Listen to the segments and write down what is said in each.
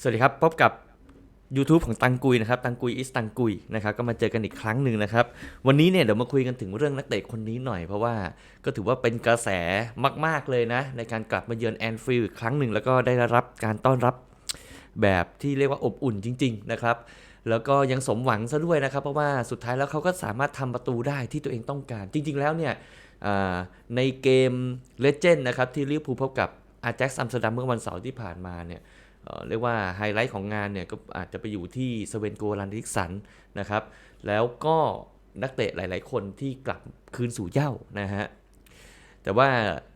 สวัสดีครับ พบกับ YouTube ของตังกุยนะครับ ตังกุยอิสตังกุยนะครับ ก็มาเจอกันอีกครั้งหนึ่งนะครับ วันนี้เนี่ยเดี๋ยวมาคุยกันถึงเรื่องนักเตะคนนี้หน่อย เพราะว่าก็ถือว่าเป็นกระแสมากๆเลยนะ ในการกลับมาเยือนแอนฟิลด์อีกครั้งหนึ่งแล้วก็ได้รับการต้อนรับแบบที่เรียกว่าอบอุ่นจริง ๆ นะครับ แล้วก็ยังสมหวังซะด้วยนะครับ เพราะว่าสุดท้ายแล้วเขาก็สามารถทำประตูได้ที่ตัวเองต้องการ จริง ๆ แล้วเนี่ยในเกมเลเจนด์นะครับที่ลิเวอร์พูลพบกับอาแจ็คซัมสเตอร์ดัมเมื่อวันเสาร์ที่ผ่านมาเนี่ย เรียกว่าไฮไลท์ของงานเนี่ยก็อาจจะไปอยู่ที่สเวนโกลันดิกสันนะครับ แล้วก็นักเตะหลาย ๆ คนที่กลับคืนสู่เย้านะฮะ แต่ว่า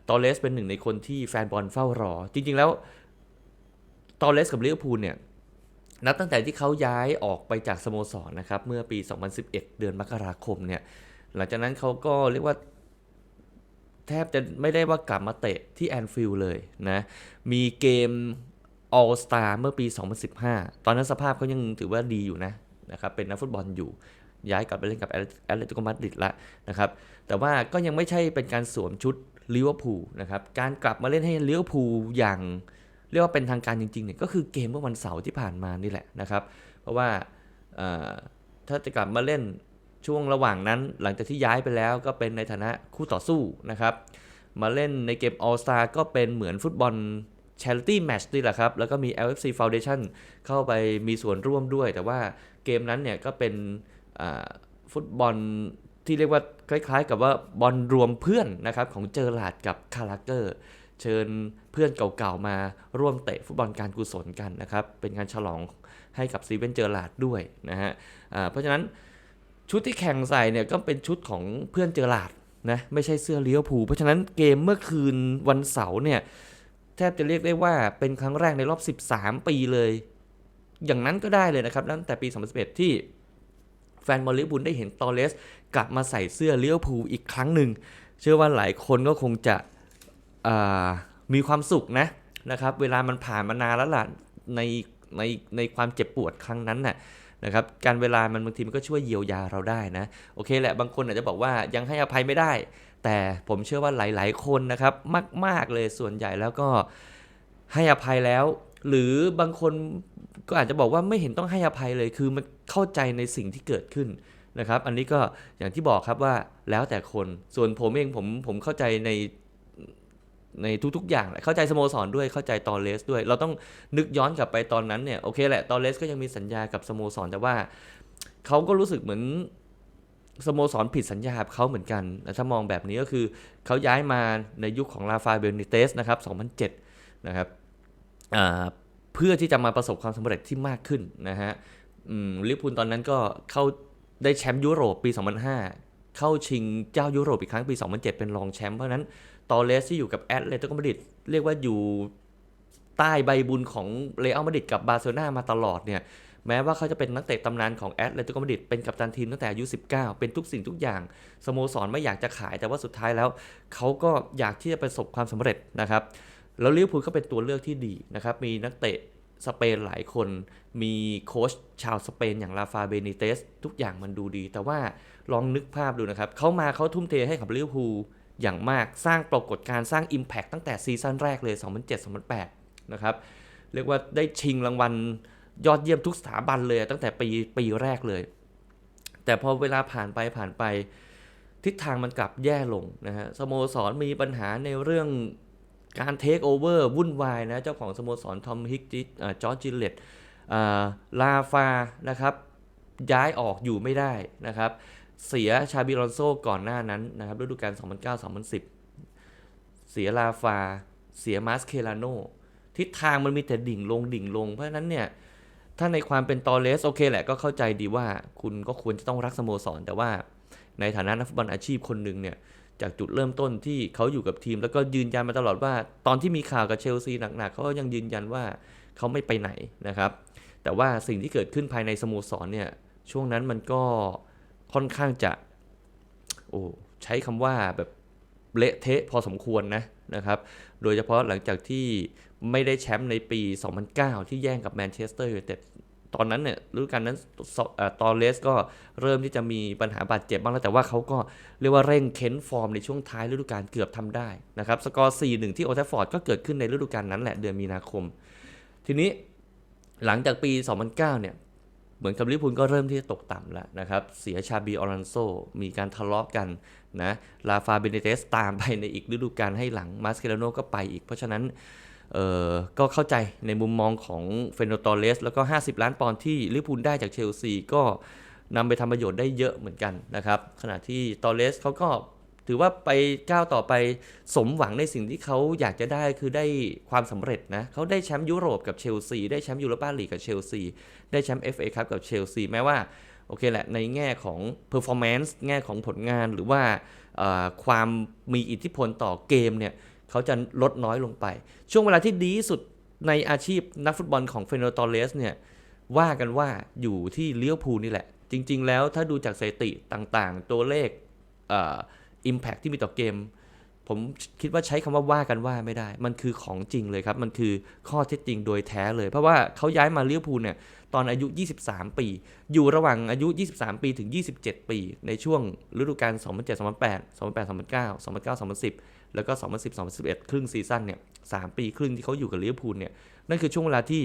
ตอเลสเป็นหนึ่งในคนที่แฟนบอลเฝ้ารอ จริง ๆ แล้วตอเลสกับลิเวอร์พูลเนี่ยนับตั้งแต่ที่เขาย้ายออกไปจากสโมสรนะครับ เมื่อปี 2011 เดือนมกราคมเนี่ย หลังจากนั้นเขาก็เรียกว่าแทบจะไม่ได้ว่ากลับมาเตะที่แอนฟิลด์เลยนะ มีเกม All Star เมื่อปี 2015 ตอนนั้นสภาพเขายังถือว่าดีอยู่นะนะครับเป็นนักฟุตบอลอยู่ย้ายกลับไปเล่นกับแอตเลติโกมาดริดละนะครับแต่ว่าก็ยังไม่ใช่เป็นการสวมชุดลิเวอร์พูลนะครับการกลับมาเล่นให้ลิเวอร์พูลอย่างเรียกว่าเป็นทางการจริงๆเนี่ยก็คือเกมเมื่อวันเสาร์ที่ผ่านมานี่แหละนะครับเพราะว่าถ้าจะกลับมาเล่นช่วงระหว่างนั้น หลังจากที่ย้ายไปแล้วก็เป็นในฐานะคู่ต่อสู้นะครับมาเล่นในเกม All Star ก็เป็นเหมือนฟุตบอล Charity Match นี่แหละครับ แล้วก็มี LFC Foundation เข้าไปมีส่วนร่วมด้วย แต่ว่าเกมนั้นเนี่ยก็เป็นฟุตบอลที่เรียกว่าคล้ายๆ กับว่าบอลรวมเพื่อนนะครับของเจอร์ลาดกับคาราเกอร์เชิญเพื่อนเก่าๆมาร่วมเตะฟุตบอลการกุศลกันนะครับ เป็นการฉลองให้กับซีเวนเจอร์ลาดด้วยนะฮะอ่าเพราะฉะนั้นชุดที่แข่งใส่เนี่ยก็เป็นชุดของเพื่อนเจอร์ลาดนะไม่ใช่เสื้อเลี้ยวภูเพราะฉะนั้นเกมเมื่อคืนวันเสาร์เนี่ย แทบจะเรียกได้ว่าเป็นครั้งแรกในรอบ 13 ปีเลย อย่างนั้นก็ได้เลยนะครับตั้งแต่ปี 2011 ที่แฟนบอลลิเวอร์พูลได้เห็นตอเลสกลับมาใส่เสื้อเลี้ยวภูอีกครั้งหนึ่ง เชื่อว่าหลายคนก็คงจะมีความสุขนะนะครับ เวลามันผ่านมานานแล้วล่ะในในในความเจ็บปวดครั้งนั้นน่ะนะครับการเวลามันบางทีมันก็ช่วยเยียวยาเราได้นะ โอเคแหละบางคนอาจจะบอกว่ายังให้อภัยไม่ได้ แต่ผมเชื่อว่าหลาย ๆ คนนะครับมาก ๆเลยส่วนใหญ่แล้วก็ให้อภัยแล้ว หรือบางคนก็อาจจะบอกว่าไม่เห็นต้องให้อภัยเลยคือมันเข้าใจในสิ่งที่เกิดขึ้นนะครับ อันนี้ก็อย่างที่บอกครับว่าแล้วแต่คนส่วนผมเองผมผมเข้าใจในในทุกๆ อย่างแหละเข้าใจสโมสรด้วยเข้าใจตอเลสด้วย เราต้องนึกย้อนกลับไปตอนนั้นเนี่ยโอเคแหละตอเลสก็ยังมีสัญญากับสโมสรแต่ว่าเขาก็รู้สึกเหมือน สโมสรผิดสัญญาเขาเหมือนกันนะถ้ามองแบบนี้ก็คือเขาย้ายมาในยุคของลาฟาเบลนิเตสนะครับ 2007 นะครับเพื่อที่จะมาประสบความสำเร็จที่มากขึ้นนะฮะลิเวอร์พูลตอนนั้นก็เข้าได้แชมป์ยุโรปปี 2005 เข้าชิงเจ้ายุโรปอีกครั้งปี 2007 เป็นรองแชมป์เพราะฉะนั้นตอเลสที่อยู่กับแอตเลติโกมาดริดเรียกว่าอยู่ใต้ใบบุญของเรอัลมาดริดกับบาร์เซโลนามาตลอดเนี่ย แม้ว่าเขาจะเป็นนักเตะตำนานของแอตเลติโกมาดริดเป็นกัปตันทีมตั้งแต่อายุ 19 เป็นทุกสิ่งทุกอย่างสโมสรไม่อยากจะขายแต่ว่าสุดท้ายแล้ว เขาก็อยากที่จะประสบความสำเร็จนะครับ แล้วลิเวอร์พูลก็เป็นตัวเลือกที่ดีนะครับ มีนักเตะสเปนหลายคน มีโค้ชชาวสเปนอย่างลาฟาเบนิเตสทุกอย่างมันดูดี แต่ว่าลองนึกภาพดูนะครับ เขามาเขาทุ่มเทให้กับลิเวอร์พูลอย่างมากสร้างปรากฏการณ์สร้าง Impact ตั้งแต่ซีซั่นแรกเลย 2007-2008 นะครับ เรียกว่าได้ชิงรางวัล ยอดเยี่ยมทุกสถาบันเลยตั้งแต่ปีปีแรกเลย แต่พอเวลาผ่านไปผ่านไป ทิศทางมันกลับแย่ลงนะฮะสโมสรมีปัญหาในเรื่องการเทคโอเวอร์วุ่นวายนะเจ้าของสโมสรทอมฮิกจิจอร์จิเลตลาฟานะครับย้ายออกอยู่ไม่ได้นะครับ เสียชาบิรอนโซก่อนหน้านั้นนะครับฤดูกาล2009-2010 เสียลาฟา เสียมาสเคลาโนทิศทางมันมีแต่ดิ่งลงดิ่งลง เพราะฉะนั้นเนี่ย ถ้าในความเป็นตอเลสโอเคแหละก็เข้าใจดีว่าคุณก็ควรจะต้องรักสโมสร แต่ว่าในฐานะนักฟุตบอลอาชีพคนหนึ่งเนี่ยจากจุดเริ่มต้นที่เขาอยู่กับทีม แล้วก็ยืนยันมาตลอดว่า ตอนที่มีข่าวกับเชลซีหนักๆเขายังยืนยันว่าเขาไม่ไปไหนนะครับ แต่ว่าสิ่งที่เกิดขึ้นภายในสโมสรเนี่ยช่วงนั้นมันก็ค่อนข้างจะโอ้ใช้คำว่าแบบเละเทะพอสมควรนะนะครับ โดยเฉพาะหลังจากที่ ไม่ได้แชมป์ในปี 2009 ที่แย่งกับแมนเชสเตอร์ยูไนเต็ดตอนนั้นเนี่ยฤดูกาลนั้นตอเลสก็เริ่มที่จะมีปัญหาบาดเจ็บบ้างแล้ว แต่ว่าเขาก็เรียกว่าเร่งเค้นฟอร์มในช่วงท้ายฤดูกาลเกือบทำได้นะครับ สกอร์ 4-1 ที่โอลด์แทัฟฟอร์ดก็เกิดขึ้นในฤดูกาลนั้นแหละเดือนมีนาคม ทีนี้หลังจากปี 2009 เนี่ยเหมือนกับลิพูลก็เริ่มที่จะตกต่ำแล้วนะครับ เสียชาบีออรันโซ มีการทะเลาะกันนะลาฟาเบเนเตสตามไปในอีกฤดูกาลให้หลังมาสเคลโนก็ไปอีกเพราะฉะนั้น เออก็เข้าใจในมุมมองของเฟนโดตอเลสแล้วก็ 50 ล้านปอนด์ที่ลิพูลได้จากเชลซีก็นำไปทำประโยชน์ได้เยอะเหมือนกันนะครับ ขณะที่ตอเลสเขาก็ถือว่าไปก้าวต่อไปสมหวังในสิ่งที่เขาอยากจะได้คือได้ความสำเร็จนะเขาได้แชมป์ยุโรปกับเชลซีได้แชมป์ยูโรปาลีกกับเชลซีได้แชมป์ FA ครับกับเชลซีแม้ว่าโอเคแหละในแง่ของ performance แง่ของผลงานหรือว่าความมีอิทธิพลต่อเกมเนี่ย เขาจะลดน้อยลงไป ช่วงเวลาที่ดีที่สุดในอาชีพนักฟุตบอลของเฟนโดตอเลสเนี่ยว่ากันว่าอยู่ที่เลี้ยวพูนี่แหละ จริง ๆ แล้วถ้าดูจากสถิติต่างๆ ตัวเลขอ่อ impact ที่มีต่อเกม ผมคิดว่าใช้คำว่าว่ากันว่าไม่ได้ มันคือของจริงเลยครับ มันคือข้อเท็จจริงโดยแท้เลย เพราะว่าเขาย้ายมาเลี้ยวพูเนี่ยตอนอายุ 23 ปี อยู่ระหว่างอายุ 23 ปีถึง 27 ปี ในช่วงฤดูกาล2007 2008 2008 2009 2009 2010 แล้วก็ 2010 2011 ครึ่งซีซั่นเนี่ย3ปีครึ่งที่เขาอยู่กับลิเวอร์พูลเนี่ยนั่นคือช่วงเวลาที่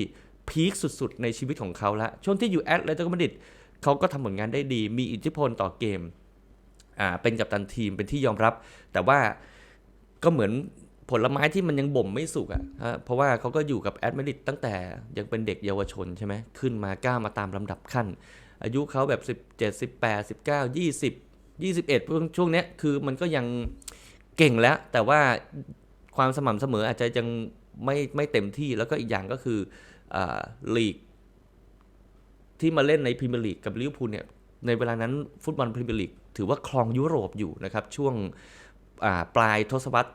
พีคสุดๆ ในชีวิตของเขาละช่วงที่อยู่แอตเลติกมาดริดเขาก็ทำผลงานได้ดี มีอิทธิพลต่อเกมอ่าเป็นกัปตันทีมเป็นที่ยอมรับ แต่ว่าก็เหมือนผลไม้ที่มันยังบ่มไม่สุกอะ่ะ เพราะว่าเขาก็อยู่กับแอตมาดริดตั้งแต่ยังเป็นเด็กเยาวชนใช่ไหม ขึ้นมาก้ามาตามลำดับขั้น อายุเขาแบบ 17 18 19 20 21ช่วงช่วงเนี้ยคือมันก็ยัง เก่งแล้ว แต่ว่าความสม่ำเสมออาจจะยังไม่ไม่เต็มที่แล้วก็อีกอย่างก็คืออลีก ที่มาเล่นในพรีเมียร์ลีกกับลิเวอร์พูลเนี่ยในเวลานั้นฟุตบอลพรีเมียร์ลีกถือว่าครองยุโรปอยู่นะครับ ช่วงปลายทศวรรษ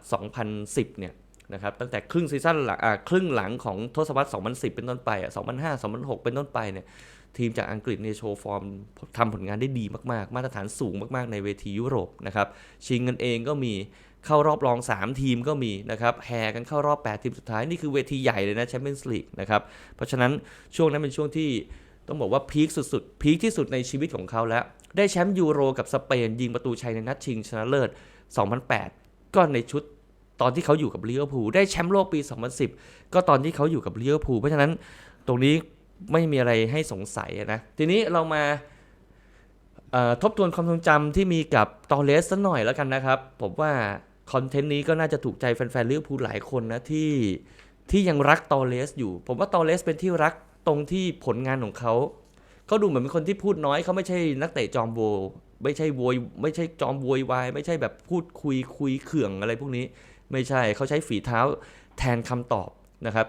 2010 เนี่ยนะครับตั้งแต่ครึ่งซีซั่นหลังครึ่งหลังของทศวรรษ 2010 เป็นต้นไปอะ2005 2006 เป็นต้นไปเนี่ยทีมจากอังกฤษเนี่ยโชว์ฟอร์มทำผลงานได้ดีมาก ๆ มาตรฐานสูงมาก ๆ ในเวทียุโรปนะครับชิงกันเองก็มี เข้ารอบรอง 3 ทีมก็มีนะครับแห่กันเข้ารอบ 8 ทีมสุดท้าย นี่คือเวทีใหญ่เลยนะแชมเปี้ยนส์ลีกนะครับเพราะฉะนั้นช่วงนั้นเป็นช่วงที่ต้องบอกว่าพีคสุดๆพีคที่สุดในชีวิตของเขาแล้ว ได้แชมป์ยูโรกับสเปน ยิงประตูชัยในนัดชิงชนะเลิศ 2008 ก็ในชุดตอนที่เขาอยู่กับลิเวอร์พูลได้แชมป์โลกปี 2010 ก็ตอนที่เขาอยู่กับลิเวอร์พูลเพราะฉะนั้นตรงนี้ไม่มีอะไรให้สงสัยนะ ทีนี้เรามาทบทวนความทรงจำที่มีกับตอเลสสักหน่อยแล้วกันนะครับ ผมว่า คอนเทนต์นี้ก็น่าจะถูกใจแฟนๆลิเวอร์พูลหลายคนนะที่ที่ยังรักตอเลสอยู่ ผมว่าตอเลสเป็นที่รักตรงที่ผลงานของเขาเขาดูเหมือนเป็นคนที่พูดน้อยเขาไม่ใช่นักเตะจอมโวไม่ใช่โวยไม่ใช่จอมโวยวายไม่ใช่แบบพูดคุยคุยเขื่องอะไรพวกนี้ ไม่ใช่เขาใช้ฝีเท้าแทนคำตอบนะครับ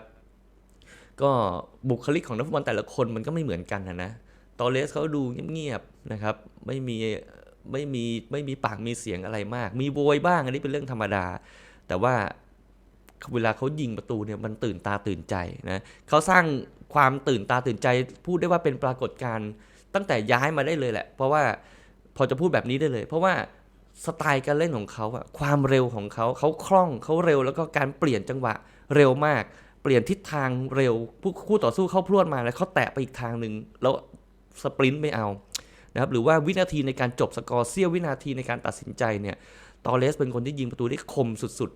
ก็บุคลิกของนักฟุตบอลแต่ละคนมันก็ไม่เหมือนกันนะนะตอเลสเขาดูเงียบๆนะครับ ไม่มี ไม่มีไม่มีปากมีเสียงอะไรมาก มีโวยบ้างอันนี้เป็นเรื่องธรรมดา แต่ว่าเวลาเขายิงประตูเนี่ยมันตื่นตาตื่นใจนะเขาสร้างความตื่นตาตื่นใจ พูดได้ว่าเป็นปรากฏการณ์ตั้งแต่ย้ายมาได้เลยแหละ เพราะว่าพอจะพูดแบบนี้ได้เลย เพราะว่าสไตล์การเล่นของเขาอะความเร็วของเขาเขาคล่องเขาเร็วแล้วก็การเปลี่ยนจังหวะเร็วมาก เปลี่ยนทิศทางเร็วผู้คู่ต่อสู้เข้าพรวดมาแล้วเขาแตะไปอีกทางหนึ่งแล้วสปรินต์ไม่เอา นะครับหรือว่าวินาทีในการจบสกอร์เสี้ยววินาทีในการตัดสินใจเนี่ยตอเลสเป็นคนที่ยิงประตูได้คมสุด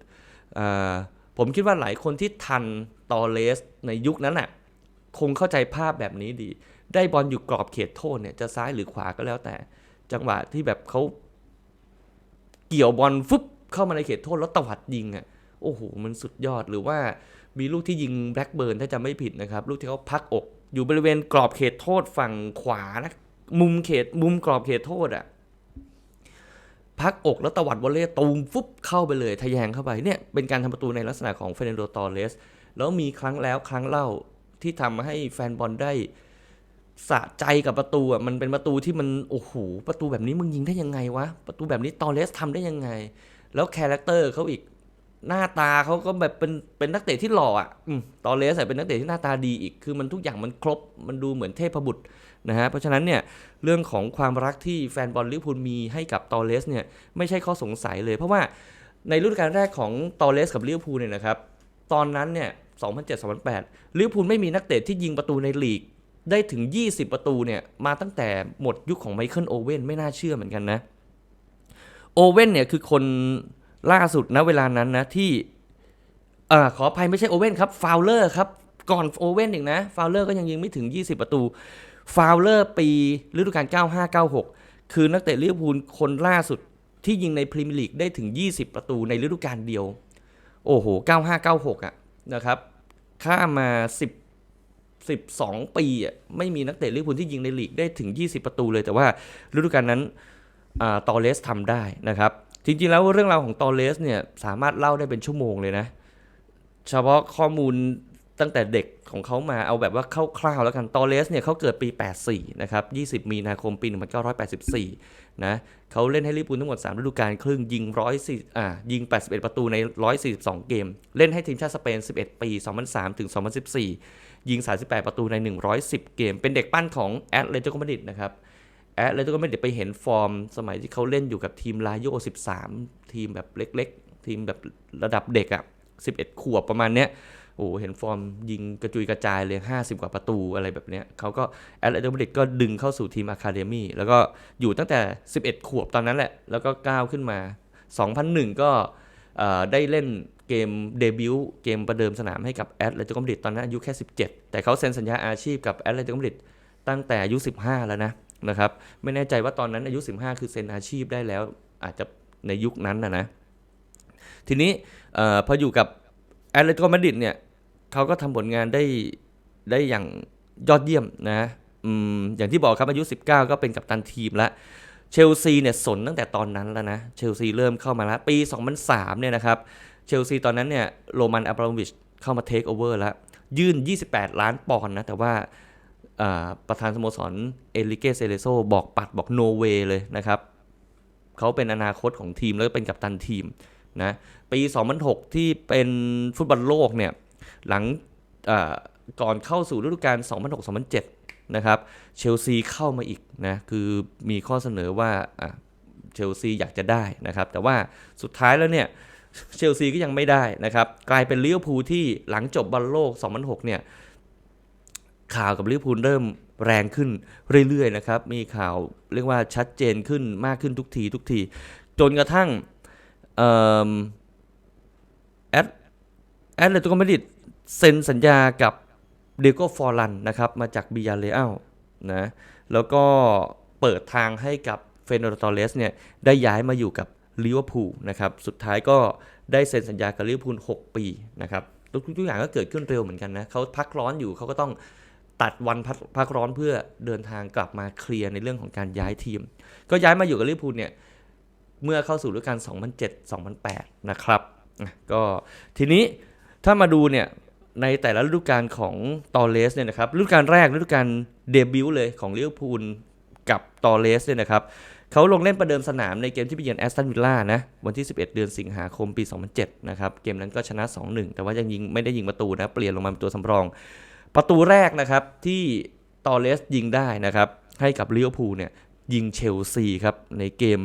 ๆ ผมคิดว่าหลายคนที่ทันตอเลสในยุคนั้นน่ะคงเข้าใจภาพแบบนี้ดี ได้บอลอยู่กรอบเขตโทษเนี่ยจะซ้ายหรือขวาก็แล้วแต่ จังหวะที่แบบเขาเกี่ยวบอลฟึบเข้ามาในเขตโทษแล้วตวัดยิงอะโอ้โหมันสุดยอดหรือว่ามีลูกที่ยิงแบล็กเบิร์นถ้าจำไม่ผิดนะครับ ลูกที่เขาพักอก อยู่บริเวณกรอบเขตโทษฝั่งขวานะ มุมเขตมุมกรอบเขตโทษอะพักอกแล้วตวัดวอลเล่ตูมฟุบเข้าไปเลยทะแยงเข้าไปเนี่ยเป็นการทำประตูในลักษณะของเฟรนโดตอเลสแล้วมีครั้งแล้วครั้งเล่าที่ทำให้แฟนบอลได้สะใจกับประตูอะมันเป็นประตูที่มันโอ้โหประตูแบบนี้มึงยิงได้ยังไงวะประตูแบบนี้ตอเลสทำได้ยังไง แล้วคาแรคเตอร์เขาอีกหน้าตาเขาก็แบบเป็นเป็นนักเตะที่หล่ออะอตอเลสใส่เป็นนักเตะที่หน้าตาดีอีกคือมันทุกอย่างมันครบมันดูเหมือนเทพบุตร นะฮะเพราะฉะนั้นเนี่ยเรื่องของความรักที่แฟนบอลลิเวอร์พูลมีให้กับตอเลสเนี่ยไม่ใช่ข้อสงสัยเลย เพราะว่าในฤดูกาลแรกของตอเลสกับลิเวอร์พูลเนี่ยนะครับตอนนั้นเนี่ย 2007-2008ลิเวอร์พูลไม่มีนักเตะที่ยิงประตูในลีกได้ถึง 20 ประตูเนี่ยมาตั้งแต่หมดยุคของไมเคิลโอเว่นไม่น่าเชื่อเหมือนกันนะโอเว่นเนี่ยคือคนล่าสุดนะเวลานั้นนะที่เอ่อขออภัยไม่ใช่โอเว่นครับฟาวเลอร์ครับก่อนโอเว่นอีกนะฟาวเลอร์ก็ยังยิงไม่ถึง 20 ประตู ฟาวเลอร์ปีฤดูกาล 95-96 คือนักเตะลิเวอร์พูลคนล่าสุดที่ยิงในพรีเมียร์ลีกได้ถึง 20 ประตูในฤดูกาลเดียว โอ้โห 95-96 อะนะครับข้ามา 10 12 ปีอะไม่มีนักเตะลิเวอร์พูลที่ยิงในลีกได้ถึง 20 ประตูเลย แต่ว่าฤดูกาลนั้นอตอเลสทำได้นะครับ จริงๆ แล้วเรื่องราวของตอเลสเนี่ยสามารถเล่าได้เป็นชั่วโมงเลยนะ เฉพาะข้อมูล ตั้งแต่เด็กของเขามาเอาแบบว่าคร่าวๆแล้วกันตอเลสเนี่ยเขาเกิดปี 84 นะครับ 20 มีนาคมปี 1984 นะเขาเล่นให้ลิเวอร์พูลทั้งหมด 3 ฤดูกาลครึ่งยิง104อ่ายิง 81 ประตูใน 142 เกม เล่นให้ทีมชาติสเปน 11 ปี 2003 ถึง 2014 ยิง 38 ประตูใน 110 เกม เป็นเด็กปั้นของแอตเลติโกมาดริดนะครับแอตเลติโกมาดริดไปเห็นฟอร์ม สมัยที่เขาเล่นอยู่กับทีมลาโย13 ทีมแบบเล็ก ๆ ทีมแบบระดับเด็กอะ่ะ11 ขวบประมาณเนี้ย โอ้โหเห็นฟอร์มยิงกระจุยกระจายเลย 50 กว่าประตูอะไรแบบเนี้ยเขาก็แอตเลติกมาดริดก็ดึงเข้าสู่ทีมอะคาเดมี่แล้วก็อยู่ตั้งแต่ 11 ขวบตอนนั้นแหละ แล้วก็ก้าวขึ้นมา 2001 ก็เอ่อได้เล่นเกมเดบิวต์เกมประเดิมสนามให้กับแอตเลติกมดริดตอนนั้นอายุแค่ 17 แต่เขาเซ็นสัญญาอาชีพกับแอตเลติกมดริดตั้งแต่อายุ 15 แล้วนะนะครับไม่แน่ใจว่าตอนนั้นอายุ 15 คือเซ็นอาชีพได้แล้วอาจจะในยุคนั้นนะนะทีนี้ออพออยู่กับแอตเลติโกมาดริดเนี่ย เขาก็ทำผลงานได้ได้อย่างยอดเยี่ยมนะอืมอย่างที่บอกครับอายุ 19 ก็เป็นกัปตันทีมแล้วเชลซีเนี่ยสนตั้งแต่ตอนนั้นแล้วนะเชลซีเริ่มเข้ามาแล้วปี 2003เนี่ยนะครับเชลซีตอนนั้นเนี่ยโรมันอับราโมวิชเข้ามาเทคโอเวอร์แล้ว ยื่น 28 ล้านปอนด์นะ แต่ว่าประธานสโมสรเอลิเกเซเลโซบอกปัดบอกโนเวเลยนะครับเขาเป็นอนาคตของทีมแล้วก็เป็นกัปตันทีมนะปี 2006 ที่เป็นฟุตบอลโลกเนี่ย หลังก่อนเข้าสู่ฤดูกาล2006-2007 นะครับเชลซีเข้ามาอีกนะคือมีข้อเสนอว่าเชลซีอยากจะได้นะครับแต่ว่าสุดท้ายแล้วเนี่ยเชลซีก็ยังไม่ได้นะครับกลายเป็นลิเวอร์พูลที่หลังจบบอลโลก 2006 เนี่ยข่าวกับลิเวอร์พูลเริ่มแรงขึ้นเรื่อยๆนะครับมีข่าวเรียกว่าชัดเจนขึ้นมากขึ้นทุกทีทุกทีจนกระทั่งแอดแอดเลติโกมาดริด เซ็นสัญญากับเดโกฟอร์ลันนะครับมาจากบิยาเรอัลนะแล้วก็เปิดทางให้กับเฟนโดตอเลสเนี่ยได้ย้ายมาอยู่กับลิเวอร์พูลนะครับสุดท้ายก็ได้เซ็นสัญญากับลิเวอร์พูล6ปีนะครับทุกทุกอย่างก็เกิดขึ้นเร็วเหมือนกันนะเขาพักร้อนอยู่เขาก็ต้องตัดวันพักพักร้อนเพื่อเดินทางกลับมาเคลียร์ในเรื่องของการย้ายทีม ก็ย้ายมาอยู่กับลิเวอร์พูลเนี่ยเมื่อเข้าสู่ฤดูกาล2007-2008 นะครับก็ทีนี้ถ้ามาดูเนี่ย ในแต่ละฤดูกาลของตอเลสเนี่ยนะครับฤดูกาลแรกฤดูกาลเดบิวต์เลยของลิเวอร์พูลกับตอเลสเนี่ยนะครับเขาลงเล่นประเดิมสนามในเกมที่ไปเยือนแอสตันวิลล่านะวันที่ 11 เดือนสิงหาคมปี 2007 นะครับเกมนั้นก็ชนะ 2-1 แต่ว่ายังยิงไม่ได้ยิงประตูนะ เปลี่ยนลงมาเป็นตัวสำรอง ประตูแรกนะครับที่ตอเลสยิงได้นะครับให้กับลิเวอร์พูลเนี่ยยิงเชลซีครับในเกม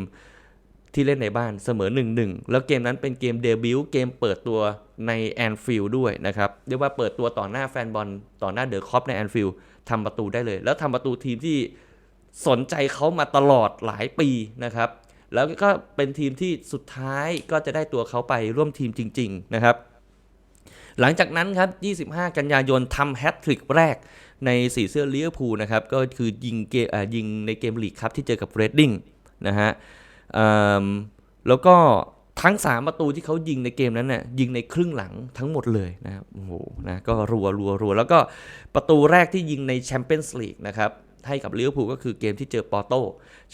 ที่เล่นในบ้านเสมอ 1-1 แล้วเกมนั้นเป็นเกมเดบิวต์เกมเปิดตัวในแอนฟิลด์ด้วยนะครับ เรียกว่าเปิดตัวต่อหน้าแฟนบอลต่อหน้าเดอะคอปในแอนฟิลด์ทำประตูได้เลย แล้วทำประตูทีมที่สนใจเขามาตลอดหลายปีนะครับ แล้วก็เป็นทีมที่สุดท้ายก็จะได้ตัวเขาไปร่วมทีมจริง ๆ นะครับ หลังจากนั้นครับ 25 กันยายนทำแฮตทริกแรกในสีเสื้อลิเวอร์พูลนะครับ ก็คือยิงเกมยิงในเกมลีกครับที่เจอกับเรดดิ้งนะฮะ แล้วก็ทั้ง 3 ประตูที่เขายิงในเกมนั้นน่ะยิงในครึ่งหลังทั้งหมดเลยนะครับโอ้โหนะก็รัวรัวรัวแล้วก็ประตูแรกที่ยิงในแชมเปี้ยนส์ลีกนะครับให้กับลิเวอร์พูลก็คือเกมที่เจอปอร์โต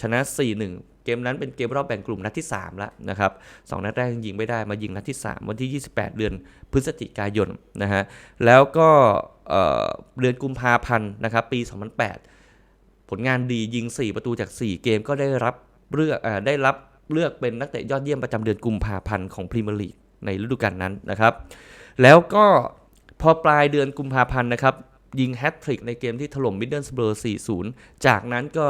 ชนะ 4-1 เกมนั้นเป็นเกมรอบแบ่งกลุ่มนัดที่ 3 แล้วนะครับสองนัดแรกยิงไม่ได้มายิงนัดที่ 3 วันที่ 28 เดือนพฤศจิกายนนะฮะแล้วก็เเดือนกุมภาพันธ์นะครับปี 2008 ผลงานดียิง 4 ประตูจาก 4 เกมก็ได้รับ เลือกอได้รับเลือกเป็นนักเตะยอดเยี่ยมประจำเดือนกุมภาพันธ์ของพรีเมียร์ลีกในฤดูกาลนั้นนะครับ แล้วก็พอปลายเดือนกุมภาพันธ์นะครับ ยิงแฮตทริกในเกมที่ถล่มมิดเดิลสเบอร์4-0 จากนั้นก็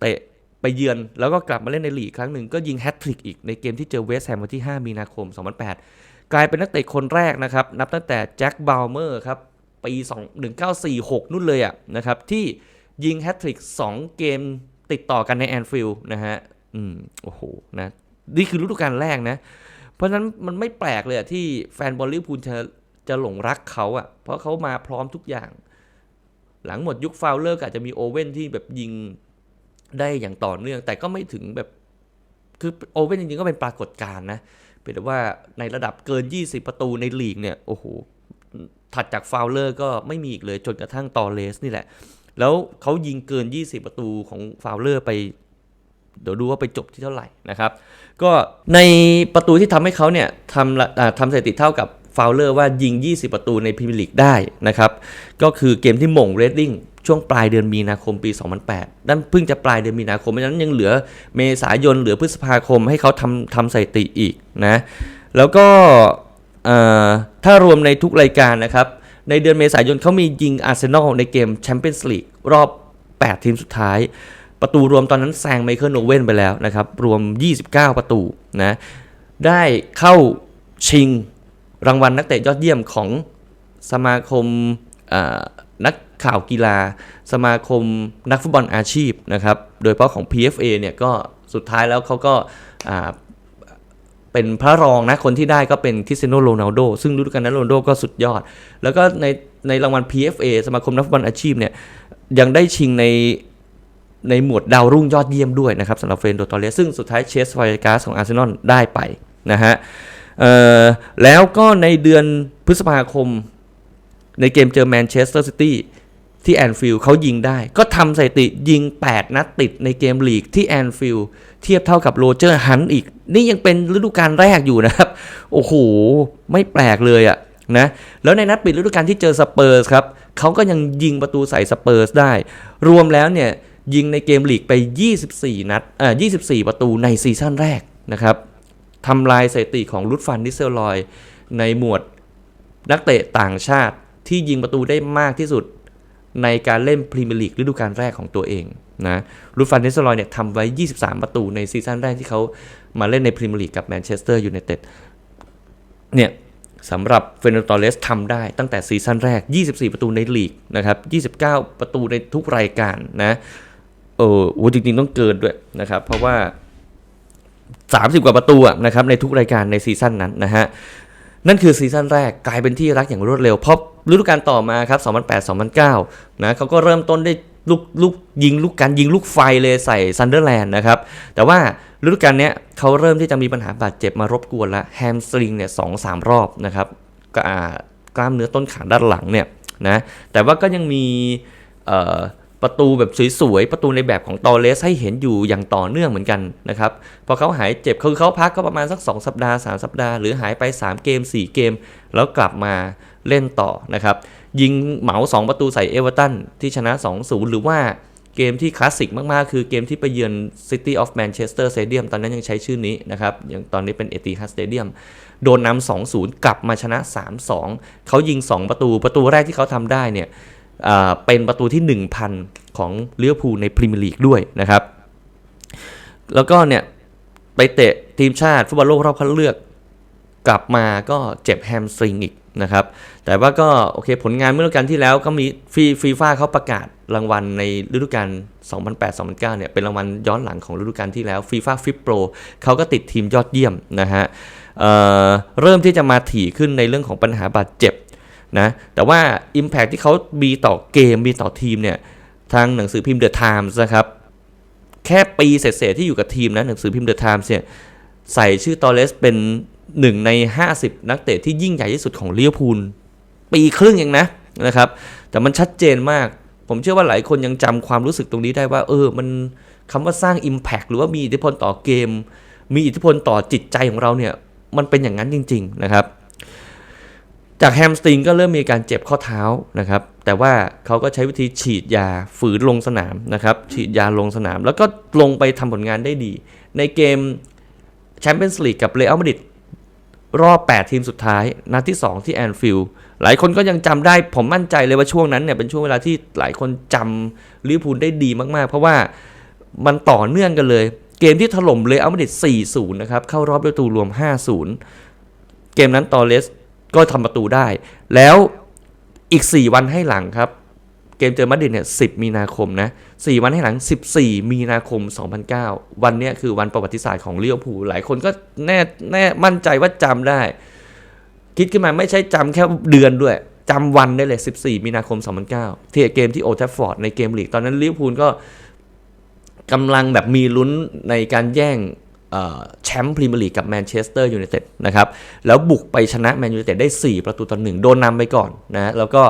เตะไปเยือนแล้วก็กลับมาเล่นในลีกครั้งหนึ่งก็ยิงแฮตทริกอีกในเกมที่เจอเวสต์แฮมวันที่ 5 มีนาคม 2008 กลายเป็นนักเตะคนแรกนะครับ นับตั้งแต่แจ็คบาวเมอร์ครับ ปี 2 1946 นู่นเลยอะนะครับ ที่ยิงแฮตทริก2 เกม ติดต่อกันในแอนฟิลด์นะฮะ อืม โอ้โห นะ นี่คือฤดูกาลแรกนะ เพราะฉะนั้นมันไม่แปลกเลยอะที่แฟนบอลลิเวอร์พูลจะจะหลงรักเขาอะ่ะเพราะเขามาพร้อมทุกอย่าง หลังหมดยุคฟาวเลอร์ก็อาจจะมีโอเว่นที่แบบยิงได้อย่างต่อเนื่อง แต่ก็ไม่ถึงแบบ คือโอเว่นจริงๆก็เป็นปรากฏการณ์นะ เป็นแต่ว่าในระดับเกิน 20 ประตูในลีกเนี่ย โอ้โห ถัดจากฟาวเลอร์ก็ไม่มีอีกเลย จนกระทั่งตอเลสนี่แหละ แล้วเขายิงเกิน 20 ประตูของฟาวเลอร์ไปเดี๋ยวดูว่าไปจบที่เท่าไหร่นะครับ ก็ในประตูที่ทำให้เขาเนี่ยทำทำสถิติเท่ากับฟาวเลอร์ว่ายิง 20 ประตูในพรีเมียร์ลีกได้นะครับ ก็คือเกมที่หม่งเรดดิ้งช่วงปลายเดือนมีนาคมปี 2008 นั่นเพิ่งจะปลายเดือนมีนาคมเพราะฉะนั้นยังเหลือเมษายนเหลือพฤษภาคมให้เขาทำทำสถิติอีกนะ แล้วก็ถ้ารวมในทุกรายการนะครับ ในเดือนเมษายนเขามียิงอาร์เซนอลในเกมแชมเปี้ยนส์ลีกรอบ 8 ทีมสุดท้าย ประตูรวมตอนนั้นแซงไมเคิลโอเว่นไปแล้วนะครับ รวม 29 ประตูนะได้เข้าชิงรางวัลนักเตะยอดเยี่ยมของสมาคมนักข่าวกีฬา สมาคมนักฟุตบอลอาชีพนะครับ โดยเฉพาะของ PFA เนี่ยก็สุดท้ายแล้วเขาก็า เป็นพระรองนะ คนที่ได้ก็เป็นคริสเตโนโรนัลโดซึ่งฤดูกาลนั้นโรนัลโดก็สุดยอด แล้วก็ในในรางวัล PFA สมาคมนักฟุตบอลอาชีพเนี่ยยังได้ชิงในในหมวดดาวรุ่งยอดเยี่ยมด้วยนะครับสำหรับเฟรนโดตอเลสซึ่งสุดท้ายเชสไฟกาสของอาร์เซนอลได้ไปนะฮะแล้วก็ในเดือนพฤษภาคม ในเกมเจอแมนเชสเตอร์ซิตี้ ที่แอนฟิลด์เขายิงได้ ก็ทำสถิติยิง 8 นัดติดในเกมลีกที่แอนฟิลด์เทียบเท่ากับโรเจอร์ฮันอีก นี่ยังเป็นฤดูกาลแรกอยู่นะครับ โอ้โห ไม่แปลกเลยอะนะแล้วในนัดปิดฤดูกาลที่เจอสเปอร์สครับเขาก็ยังยิงประตูใส่สเปอร์สได้ รวมแล้วเนี่ยยิงในเกมลีกไป 24 นัดเอ่อ24 ประตูในซีซั่นแรกนะครับทำลายสถิติของลุดฟันนิเซลลอย ในหมวดนักเตะต่างชาติที่ยิงประตูได้มากที่สุด ในการเล่นพรีเมียร์ลีกฤดูกาลแรกของตัวเองนะลุดฟันเนสลอยเนี่ยทำไว้ 23 ประตูในซีซั่นแรกที่เขามาเล่นในพรีเมียร์ลีกกับแมนเชสเตอร์ยูไนเต็ดเนี่ยสำหรับเฟรนโดตอเลสทำได้ตั้งแต่ซีซั่นแรก 24 ประตูในลีกนะครับ29 ประตูในทุกรายการนะเออโหจริงๆ ต้องเกินด้วยนะครับ เพราะว่า 30 กว่าประตูอะนะครับในทุกรายการในซีซั่นนั้นนะฮะ นั่นคือซีซั่นแรกกลายเป็นที่รักอย่างรวดเร็วเพราะฤดูกาลต่อมาครับ 2008-2009 นะเขาก็เริ่มต้นได้ลูกลูกยิงลูกการยิงลูกไฟเลยใส่ซันเดอร์แลนด์นะครับ แต่ว่าฤดูกาลเนี้ยเขาเริ่มที่จะมีปัญหาบาดเจ็บมารบกวนแล้วแฮมสตริงเนี่ยสองสามรอบนะครับก็อ่ากล้ามเนื้อต้นขาด้านหลังเนี่ยนะแต่ว่าก็ยังมีเอ่อ ประตูแบบสวยๆ ประตูในแบบของตอเลสให้เห็นอยู่อย่างต่อเนื่องเหมือนกันนะครับ พอเขาหายเจ็บคือเขาพักก็ประมาณสัก 2 สัปดาห์ 3 สัปดาห์ หรือหายไป 3 เกม 4 เกม แล้วกลับมาเล่นต่อนะครับ ยิงเหมา 2 ประตูใส่เอเวอร์ตันที่ชนะ 2-0 หรือว่าเกมที่คลาสสิกมากๆ คือเกมที่ไปเยือน City of Manchester Stadium ตอนนั้นยังใช้ชื่อนี้นะครับอย่างตอนนี้เป็น Etihad Stadium โดนนำ2-0 กลับมาชนะ 3-2 เขายิง 2 ประตู ประตูแรกที่เขาทำได้เนี่ย เป็นประตูที่ 1,000 ของเลิเวภูในพรีเมียร์ลีกด้วยนะครับ แล้วก็เนี่ย ไปเตะทีมชาติฟุตบอลโลกรอบคัดเลือก กลับมาก็เจ็บแฮมสตริงอีกนะครับ แต่ว่าก็โอเคผลงานเมื่อฤดูกาลที่แล้วก็มีฟีฟีฟ่าเขาประกาศรางวัลในฤดูกาล 2008-2009 เนี่ยเป็นรางวัลย้อนหลังของฤดูกาลที่แล้วฟีฟ่าฟิปโปรเขาก็ติดทีมยอดเยี่ยมนะฮะเเริ่มที่จะมาถี่ขึ้นในเรื่องของปัญหาบาดเจ็บ นะแต่ว่า Impact ที่เขามีต่อเกมมีต่อทีมเนี่ยทางหนังสือพิมพ์ The Times นะครับแค่ปีเศษๆที่อยู่กับทีมนะหนังสือพิมพ์ The Times เนี่ยใส่ชื่อตอเลสเป็นหนึ่งใน 50 นักเตะที่ยิ่งใหญ่ที่สุดของลิเวอร์พูลปีครึ่งเองนะนะครับ แต่มันชัดเจนมาก ผมเชื่อว่าหลายคนยังจำความรู้สึกตรงนี้ได้ว่า เออ มันคำว่าสร้าง Impact หรือว่ามีอิทธิพลต่อเกม มีอิทธิพลต่อจิตใจของเราเนี่ย มันเป็นอย่างนั้นจริง ๆ นะครับ จากแฮมสตริงก็เริ่มมีการเจ็บข้อเท้านะครับ แต่ว่าเขาก็ใช้วิธีฉีดยาฝืนลงสนามนะครับ ฉีดยาลงสนาม แล้วก็ลงไปทำผลงานได้ดี ในเกมแชมเปี้ยนส์ลีกกับเรอัลมาดริดรอบ 8 ทีมสุดท้ายนัดที่ 2 ที่แอนฟิลด์หลายคนก็ยังจำได้ผมมั่นใจเลยว่าช่วงนั้นเนี่ยเป็นช่วงเวลาที่หลายคนจำลิเวอร์พูลได้ดีมากๆ เพราะว่ามันต่อเนื่องกันเลย เกมที่ถล่มเรอัลมาดริด4-0 นะครับ เข้ารอบด้วยประตูรวม 5-0 เกมนั้นตอเลส ก็ทำประตูได้ แล้วอีก 4 วันให้หลังครับ เกมเจอมาดริดเนี่ย 10 มีนาคมนะ 4 วันให้หลัง 14 มีนาคม 2009 วันเนี้ยคือวันประวัติศาสตร์ของลิเวอร์พูหลายคนก็แน่แน่มั่นใจว่าจำได้ คิดขึ้นมาไม่ใช่จำแค่เดือนด้วยจำวันได้เลย 14 มีนาคม 2009 ที่เกมที่โอทัฟฟอร์ดในเกมลีก ตอนนั้นลิเวอร์พูลก็กำลังแบบมีลุ้นในการแย่ง แชมป์พรีเมียร์ลีกกับแมนเชสเตอร์ยูไนเต็ดนะครับ แล้วบุกไปชนะแมนยูไนเต็ดได้ 4 ประตูต่อหนึ่งโดนนำไปก่อนนะแล้วก็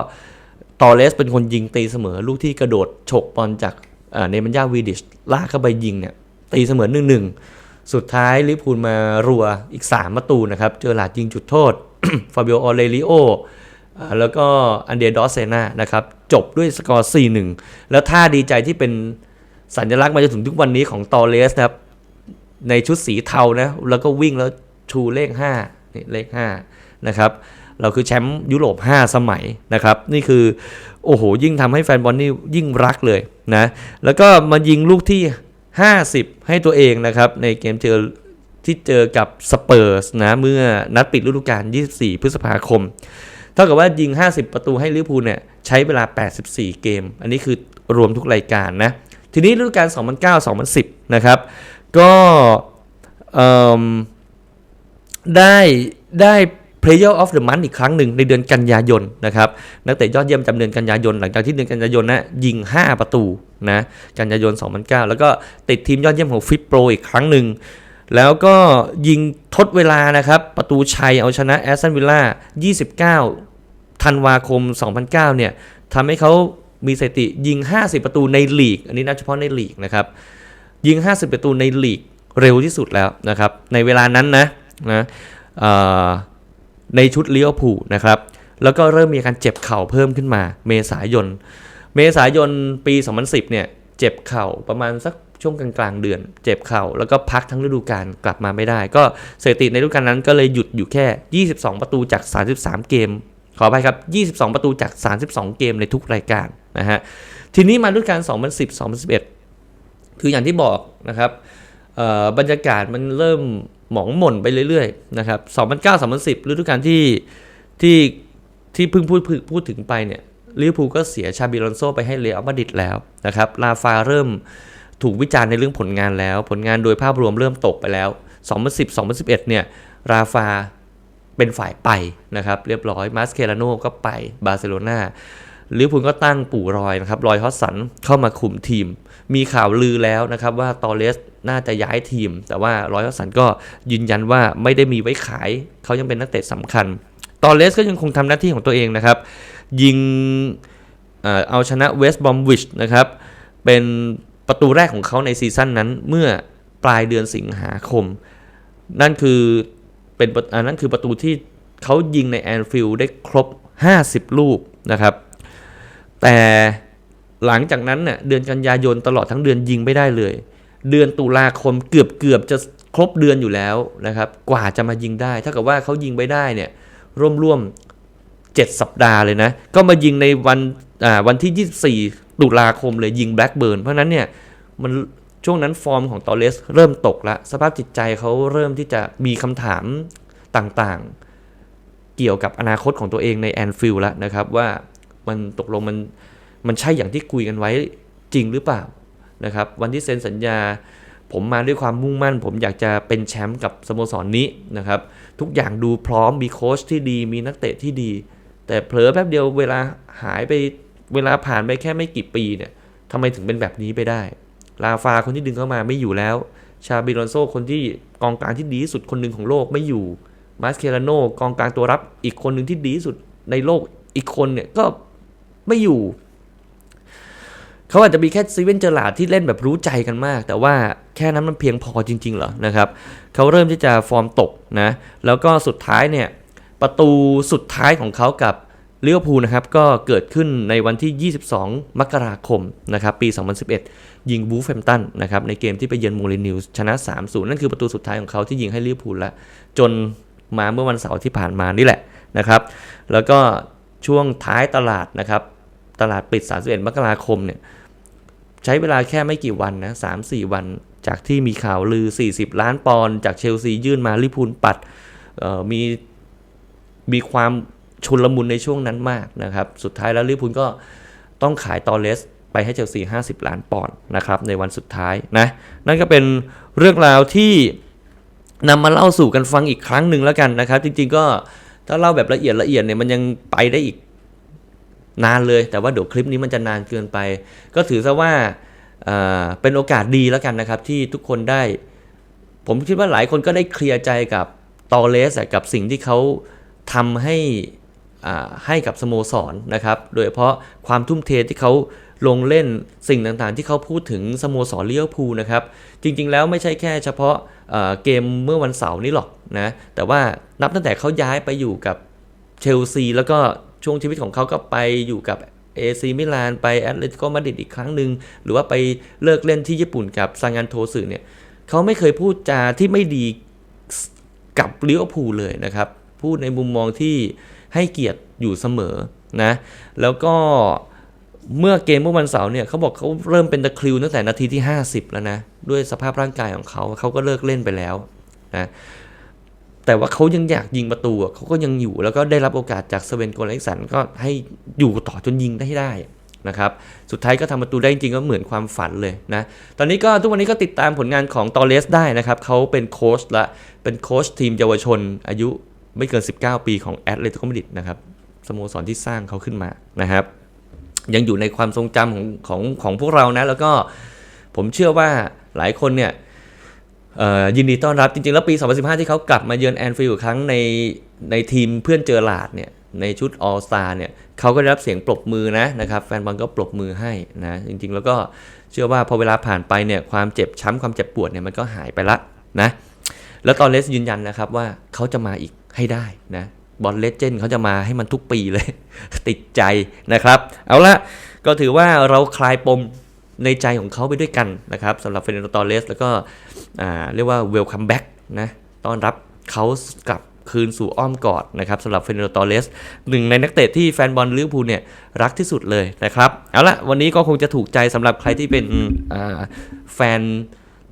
ตอเลสเป็นคนยิงตีเสมอ ลูกที่กระโดดฉกบอลจากเนมันยาวีดิชลากเข้าไปยิงเนี่ยตีเสมอหนึ่งหนึ่งสุดท้ายลิพูลมารัวอีก 3 ประตูนะครับ เจอหลาดยิงจุดโทษ ฟาบิโอออเรลิโอแล้วก็อันเดรดอสเซนานะครับ จบด้วยสกอร์ 4-1 แล้วท่าดีใจที่เป็นสัญลักษณ์มาจนถึงทุกวันนี้ของตอเลสนะครับ ในชุดสีเทานะแล้วก็วิ่งแล้วชูเลข5นี่เลข5นะครับเราคือแชมป์ยุโรป 5 สมัยนะครับ นี่คือ โอ้โห ยิ่งทำให้แฟนบอลนี่ยิ่งรักเลยนะ แล้วก็มายิงลูกที่ 50 ให้ตัวเองนะครับ ในเกมเจอที่เจอกับสเปอร์สนะ เมื่อนัดปิดฤดูกาล 24 พฤษภาคม เท่ากับว่ายิง 50 ประตูให้ลิเวอร์พูลเนี่ยใช้เวลา 84 เกม อันนี้คือรวมทุกรายการนะ ทีนี้ฤดูกาล 2009-2010 นะครับ ก็ได้ได้ Player of the Month อีกครั้งหนึ่งในเดือนกันยายนนะครับนักเตะยอดเยี่ยมจำเดือนกันยายน หลังจากที่เดือนกันยายนนะยิง 5 ประตูนะกันยายน 2009 แล้วก็ติดทีมยอดเยี่ยมของฟิปโปรอีกครั้งหนึ่งแล้วก็ยิงทดเวลานะครับ ประตูชัยเอาชนะแอสตันวิลล่า 29 ธันวาคม 2009 เนี่ยทำให้เขามีสถิติยิง 50 ประตูในลีก อันนี้นับเฉพาะในลีกนะครับ ยิง 50 ประตูในลีกเร็วที่สุดแล้วนะครับ ในเวลานั้นนะนะในชุดเลี้ยวผูนะครับ แล้วก็เริ่มมีอาการเจ็บเข่าเพิ่มขึ้นมา เมษายน เมษายนปี 2010 เนี่ย เจ็บเข่าประมาณสักช่วงกลางๆเดือน เจ็บเข่าแล้วก็พักทั้งฤดูกาลกลับมาไม่ได้ ก็สถิติในฤดูกาลนั้นก็เลยหยุดอยู่แค่ 22 ประตูจาก 33 เกม ขออภัยครับ 22 ประตูจาก 32 เกมในทุกรายการนะฮะ ทีนี้มาฤดูกาล 2010-2011 คืออย่างที่บอกนะครับบรรยากาศมันเริ่มหมองหม่นไปเรื่อยๆนะครับ2009-2010ฤดูกาลที่ที่ที่เพิ่งพูดพูดพูดถึงไปเนี่ยลิเวอร์พูลก็เสียชาบิลอนโซไปให้เรอัลมาดริดแล้วนะครับลาฟาเริ่มถูกวิจารณ์ในเรื่องผลงานแล้ว ผลงานโดยภาพรวมเริ่มตกไปแล้ว 2010-2011เนี่ยราฟาเป็นฝ่ายไปนะครับ เรียบร้อยมาสเคลาโนก็ไปบาร์เซโลนา ลิเวอร์พูลก็ตั้งปู่รอยนะครับรอยฮอสสันเข้ามาคุมทีม มีข่าวลือแล้วนะครับว่าตอเลสน่าจะย้ายทีม แต่ว่ารอยฮอสสันก็ยืนยันว่าไม่ได้มีไว้ขาย เขายังเป็นนักเตะสำคัญ ตอเลสก็ยังคงทำหน้าที่ของตัวเองนะครับ ยิงเอาชนะเวสต์บอมวิชนะครับ เป็นประตูแรกของเขาในซีซั่นนั้นเมื่อปลายเดือนสิงหาคม นั่นคือเป็นนนั้นคือประตูที่เขายิงในแอนฟิลด์ได้ครบ 50 ลูกนะครับ แต่หลังจากนั้นเน่ยเดือนกันยายนตลอดทั้งเดือนยิงไม่ได้เลย เดือนตุลาคมเกือบเกือบจะครบเดือนอยู่แล้วนะครับ กว่าจะมายิงได้เท่ากับว่าเขายิงไม่ได้เนี่ยร่วมร่วมๆ7สัปดาห์เลยนะ ก็มายิงในวันอ่าวันที่ 24 ตุลาคมเลยยิงแบล็กเบิร์นเพราะฉะนั้นเนี่ยมันช่วงนั้นฟอร์มของตอเลสเริ่มตกละสภาพจิตใจเขาเริ่มที่จะมีคำถามต่างๆ เกี่ยวกับอนาคตของตัวเองในแอนฟิลด์แล้วนะครับว่า มันตกลงมันมันใช่อย่างที่คุยกันไว้จริงหรือเปล่านะครับ วันที่เซ็นสัญญา ผมมาด้วยความมุ่งมั่น ผมอยากจะเป็นแชมป์กับสโมสรนนี้นะครับ ทุกอย่างดูพร้อมมีโค้ชที่ดี มีนักเตะที่ดี แต่เผลอแป๊บเดียวเวลาหายไปเวลาผ่านไปแค่ไม่กี่ปีเนี่ยทำไมถึงเป็นแบบนี้ไปได้ลาฟาคนที่ดึงเข้ามาไม่อยู่แล้ว ชาบิลอนโซคนที่กองกลางที่ดีที่สุดคนหนึ่งของโลกไม่อยู่มาสเคลาโนกองกลางตัวรับอีกคนหนึ่งที่ดีที่สุดในโลกอีกคนเนี่ยก็ ไม่อยู่เขาอาจจะมีแค่ซีเวนเจอร์ลาดที่เล่นแบบรู้ใจกันมาก แต่ว่าแค่นั้นมันเพียงพอจริง ๆ เหรอนะครับเขาเริ่มที่จะฟอร์มตกนะแล้วก็สุดท้ายเนี่ยประตูสุดท้ายของเขากับลิเวพูนะครับก็เกิดขึ้นในวันที่ 22 มกราคมนะครับปี 2011 ยิงวูฟแฮมตันนะครับในเกมที่ไปเยือนมูรินิวชนะ 3-0 นั่นคือประตูสุดท้ายของเขาที่ยิงให้ลิเวพูลแล้ว จนมาเมื่อวันเสาร์ที่ผ่านมานี่แหละนะครับ แล้วก็ ช่วงท้ายตลาดนะครับ ตลาดปิด 31 มกราคมเนี่ยใช้เวลาแค่ไม่กี่วันนะสามสี่วัน จากที่มีข่าวลือ 40 ล้านปอนด์จากเชลซียื่นมาลิพูลปัดมีมีความชุนลมุนในช่วงนั้นมากนะครับ สุดท้ายแล้วลิพูลก็ต้องขายตอเลสไปให้เชลซี 50 ล้านปอนด์นะครับในวันสุดท้ายนะ นั่นก็เป็นเรื่องราวที่นำมาเล่าสู่กันฟังอีกครั้งหนึ่งแล้วกันนะครับ จริงๆก็ ถ้าเล่าแบบละเอียดละเอียดเนี่ยมันยังไปได้อีกนานเลย แต่ว่าเดี๋ยวคลิปนี้มันจะนานเกินไป ก็ถือซะว่าเป็นโอกาสดีแล้วกันนะครับ ที่ทุกคนได้ ผมคิดว่าหลายคนก็ได้เคลียร์ใจกับตอเลสกับสิ่งที่เขาทำให้อ่าให้กับสโมสรนะครับ โดยเฉพาะความทุ่มเทที่เขา ลงเล่นสิ่งต่างๆ ที่เขาพูดถึงสโมสรเลี้ยวภูนะครับ จริงๆแล้วไม่ใช่แค่เฉพาะเเกมเมื่อวันเสาร์นี้หรอกนะ แต่ว่านับตั้งแต่เขาย้ายไปอยู่กับเชลซี แล้วก็ช่วงชีวิตของเขาก็ไปอยู่กับเอซีมิลานไปแอตเลติโกมาดริดอีกครั้งหนึ่งหรือว่าไปเลิกเล่นที่ญี่ปุ่นกับซางานโทสึเนี่ยเขาไม่เคยพูดจาที่ไม่ดีกับลิเวอร์พูลเลยนะครับ พูดในมุมมองที่ให้เกียรติอยู่เสมอนะ แล้วก็ เมื่อเกมเมื่อวันเสาร์เนี่ยเขาบอกเขาเริ่มเป็นตะคริวตั้งแต่นาทีที่ 50 แล้วนะ ด้วยสภาพร่างกายของเขาเขาก็เลิกเล่นไปแล้วนะแต่ว่าเขายังอยากยิงประตูเขาก็ยังอยู่แล้วก็ได้รับโอกาสจากสเวนโกลเล็กสันก็ให้อยู่ต่อจนยิงได้ได้นะครับสุดท้ายก็ทำประตูได้จริงก็เหมือนความฝันเลยนะตอนนี้ก็ทุกวันนี้ก็ติดตามผลงานของตอเลสได้นะครับเขาเป็นโค้ชละเป็นโค้ชทีมเยาวชน อายุไม่เกิน 19 ปีของแอตเลติโกมาดริดนะครับสโมสรที่สร้างเขาขึ้นมานะครับ ยังอยู่ในความทรงจำของของของพวกเรานะ แล้วก็ผมเชื่อว่าหลายคนเนี่ยยินดีต้อนรับจริงๆ แล้วปี 2015 ที่เขากลับมาเยือนแอนฟิลด์ครั้งในในทีมเพื่อนเจอหลาดเนี่ยในชุดออสตาเนี่ยเขาก็ได้รับเสียงปรบมือนะนะครับแฟนบอลก็ปรบมือให้นะจริงๆ แล้วก็เชื่อว่าพอเวลาผ่านไปเนี่ยความเจ็บช้ำความเจ็บปวดเนี่ยมันก็หายไปละนะแล้วตอนเลสยืนยันนะครับว่าเขาจะมาอีกให้ได้นะ บอลเลเจนด์เขาจะมาให้มันทุกปีเลย ติดใจนะครับ เอาละก็ถือว่าเราคลายปมในใจของเขาไปด้วยกันนะครับสำหรับเฟรนโดตอเลสแล้วก็อ่าเรียกว่าเวลคัมแบ็กนะต้อนรับเขากลับคืนสู่อ้อมกอดนะครับสำหรับเฟรนโดตอเลสหนึ่งในนักเตะที่แฟนบอลลิเวอร์พูลเนี่ยรักที่สุดเลยนะครับ เอาละวันนี้ก็คงจะถูกใจสำหรับใครที่เป็นอ่าแฟน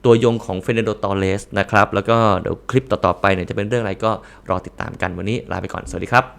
ตัวยงของเฟเนโดตอเลสนะครับ แล้วก็เดี๋ยวคลิปต่อๆไปเนี่ยจะเป็นเรื่องอะไรก็รอติดตามกันวันนี้ลาไปก่อน สวัสดีครับ